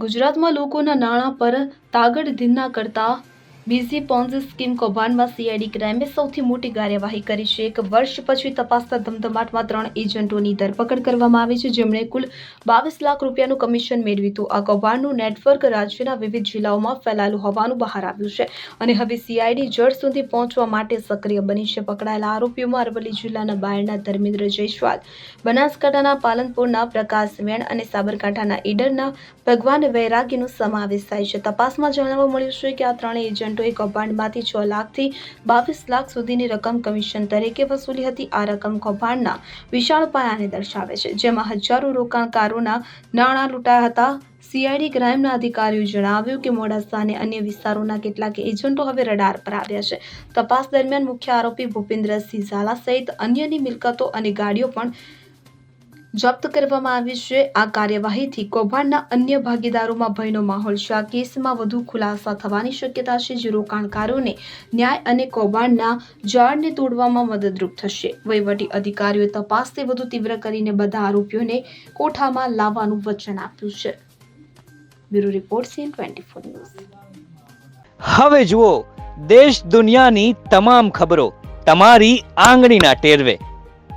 ગુજરાતમાં લોકોના નાણાં પર તાગડ ધીના કરતા બીજી પોન્ઝી સ્કીમ કૌભાંડમાં સીઆઈડી ક્રાઇમે સૌથી મોટી કાર્યવાહી કરી છે. એક વર્ષ પછી તપાસના ધમધમાટમાં ત્રણ એજન્ટોની ધરપકડ કરવામાં આવી છે. જેમણે કુલ બાવીસ લાખ રૂપિયાનું કમિશન મેળવ્યું હતું. આ કૌભાંડનું નેટવર્ક રાજ્યના વિવિધ જિલ્લાઓમાં ફેલાયેલું હોવાનું બહાર આવ્યું છે અને હવે સીઆઈડી જડ સુધી પહોંચવા માટે સક્રિય બની છે. પકડાયેલા આરોપીઓમાં અરવલ્લી જિલ્લાના બાયડના ધર્મેન્દ્ર જયસ્વાલ, બનાસકાંઠાના પાલનપુરના પ્રકાશ વેણ અને સાબરકાંઠાના ઈડરના ભગવાન વૈરાગીનો સમાવેશ થાય છે. તપાસમાં જાણવા મળ્યું છે કે આ ત્રણેય એજન્ટોએ કૌભાંડમાંથી છ લાખથી બાવીસ લાખ સુધીની રકમ કમિશન તરીકે વસૂલી હતી. આ રકમ કૌભાંડના વિશાળ પાયાને દર્શાવે છે, જેમાં હજારો રોકાણકારોના નાણાં લૂંટાયા હતા. સીઆઈડી ક્રાઇમના અધિકારીઓ જણાવ્યું કે મોડાસા અને અન્ય વિસ્તારોના કેટલાક એજન્ટો હવે રડાર પર આવ્યા છે. તપાસ દરમિયાન મુખ્ય આરોપી ભૂપેન્દ્રસિંહ ઝાલા સહિત અન્યની મિલકતો અને ગાડીઓ પણ જપ્ત કરવામાં આવી છે. આ કાર્યવાહીથી કૌભાંડના અન્ય ભાગીદારોમાં ભયનો માહોલ છે. આ કેસમાં વધુ ખુલાસા થવાની શક્યતા છે, જે રોકાણકારોને ન્યાય અને કૌભાંડના જાળને તોડવામાં મદદરૂપ થશે. વહીવટી અધિકારીઓએ તપાસને વધુ તીવ્ર કરીને બધા આરોપીઓને કોઠામાં લાવવાનું વચન આપ્યું છે. Bureau report CN twenty four news. હવે જુઓ, દેશ દુનિયાની તમામ ખબરો, તમારી આંગળીના ટેરવે.